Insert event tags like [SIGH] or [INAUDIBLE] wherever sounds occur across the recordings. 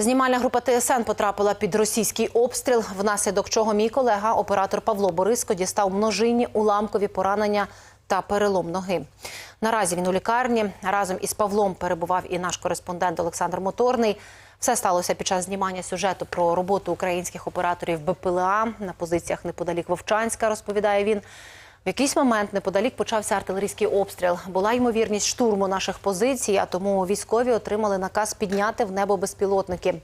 Знімальна група ТСН потрапила під російський обстріл, внаслідок чого мій колега, оператор Павло Бориско, дістав множинні уламкові поранення та перелом ноги. Наразі він у лікарні. Разом із Павлом перебував і наш кореспондент Олександр Моторний. Все сталося під час знімання сюжету про роботу українських операторів БПЛА на позиціях неподалік Вовчанська, розповідає він. В якийсь момент неподалік почався артилерійський обстріл. Була ймовірність штурму наших позицій, а тому військові отримали наказ підняти в небо безпілотники.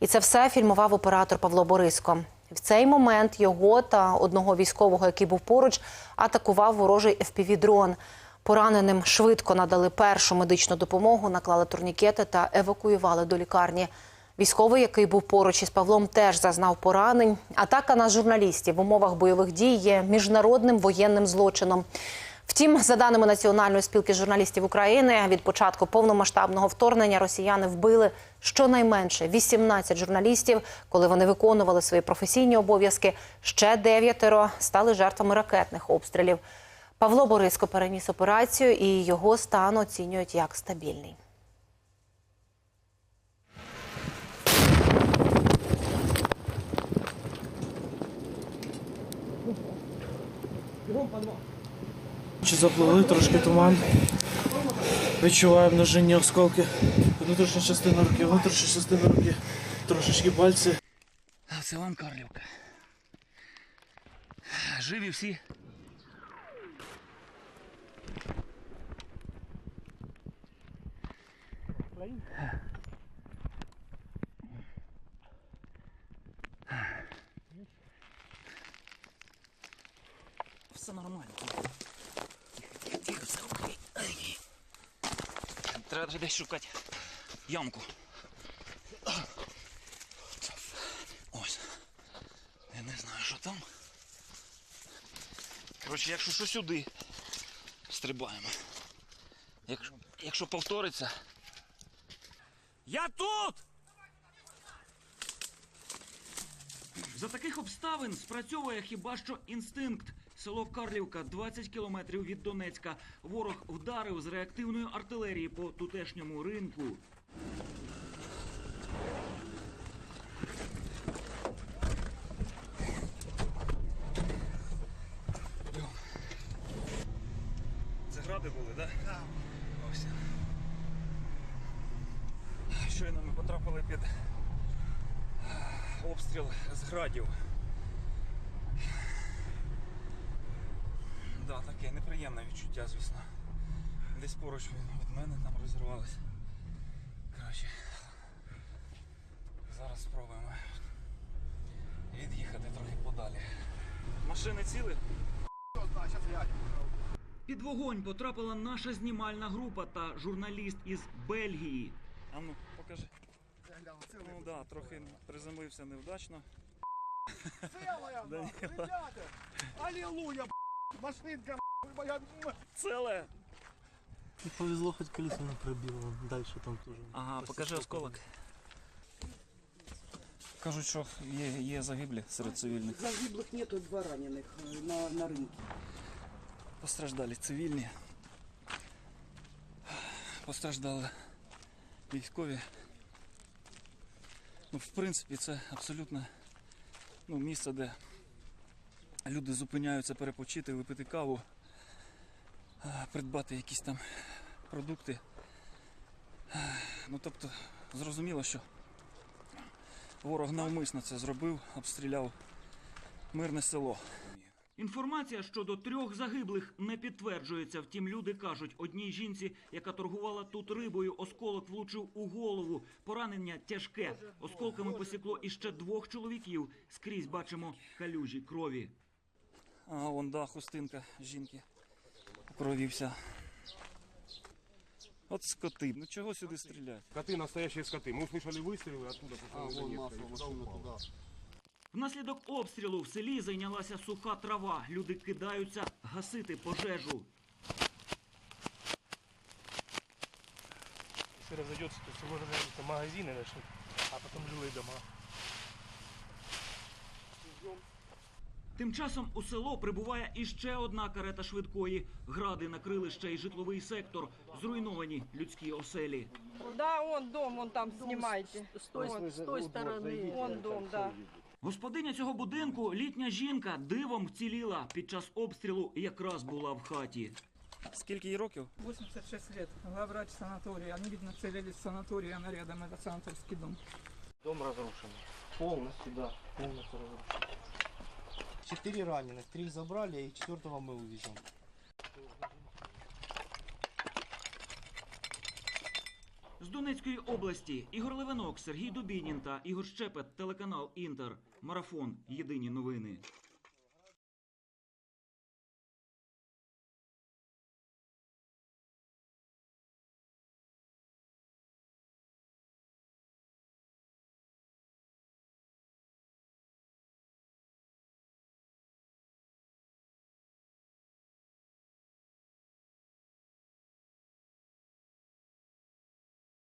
І це все фільмував оператор Павло Бориско. В цей момент його та одного військового, який був поруч, атакував ворожий FPV-дрон. Пораненим швидко надали першу медичну допомогу, наклали турнікети та евакуювали до лікарні. Військовий, який був поруч із Павлом, теж зазнав поранень. Атака на журналістів в умовах бойових дій є міжнародним воєнним злочином. Втім, за даними Національної спілки журналістів України, від початку повномасштабного вторгнення росіяни вбили щонайменше 18 журналістів, коли вони виконували свої професійні обов'язки. Ще дев'ятеро стали жертвами ракетних обстрілів. Павло Бориско переніс операцію, і його стан оцінюють як стабільний. Чи запливли трошки туман. Відчуваю множинні осколки. Внутрішня частина руки, внутрішня частина руки, трошечки пальці. А Це вам Карлівка. Живі всі. Все нормально. Тихо, тихо, все окей. Треба десь шукати ямку. Ось. Я не знаю, що там. Коротше, якщо що сюди, стрибаємо. Якщо, якщо повториться. Я тут! За таких обставин спрацьовує хіба що інстинкт. Село Карлівка, 20 кілометрів від Донецька. Ворог вдарив з реактивної артилерії по тутешньому ринку. Це гради були, так? Так. Ось. Щойно ми потрапили під обстріл з градів. Да, таке неприємне відчуття, звісно. Десь поруч від мене там розірвалося. Коротше. Зараз спробуємо від'їхати трохи подалі. Машини ціли? Під вогонь потрапила наша знімальна група та журналіст із Бельгії. А ну, покажи. Ну да, трохи приземлився невдачно. Целая, [LAUGHS] Да ребята! Аллилуйя, б***ь, машинка, б***ь, моя, м, Целе. І повезло, хоч колесо не пробило. Далі там теж. Ага, покажи осколок. Кажуть, що є, є загиблі серед цивільних. Загиблых нету, два раненых э, на, на рынке. Постраждалі цивільні. Постраждали військові. Ну, в принципі, це абсолютно ну, місце, де люди зупиняються перепочити, випити каву, придбати якісь там продукти. Ну, тобто, зрозуміло, що ворог навмисно це зробив, обстріляв мирне село. Інформація щодо трьох загиблих не підтверджується. Втім, люди кажуть, одній жінці, яка торгувала тут рибою, осколок влучив у голову. Поранення тяжке. Осколками посікло іще двох чоловіків. Скрізь бачимо калюжі крові. А вон да, хустинка жінки. Кровівся. От скоти. Ну чого сюди стріляють? Коты, настоящие скоты. Мы услышали выстрелы оттуда. А, вон масло, туда. Внаслідок обстрілу в селі зайнялася суха трава. Люди кидаються гасити пожежу. Если разойдется, то всего разойдутся магазины начнут, а потом жилые дома. Тим часом у село прибуває іще одна карета швидкої. Гради накрили ще й житловий сектор, зруйновані людські оселі. Да, он дом, вон там снимайте. С той, с той стороны. Он дом, да. Господиня цього будинку, літня жінка, дивом вціліла. Під час обстрілу якраз була в хаті. Скільки їй років? 86 лет, главврач санатория. Они, видно, целились в санаторий, она рядом, это санаторский дом. Дом разрушен. Полностью, да. Полностью разрушен. Четыре раненых, три забрали и четвертого мы увезем. З Донецької області Ігор Левинок, Сергій Дубінін та Ігор Щепет, телеканал Інтер. Марафон. Єдині новини.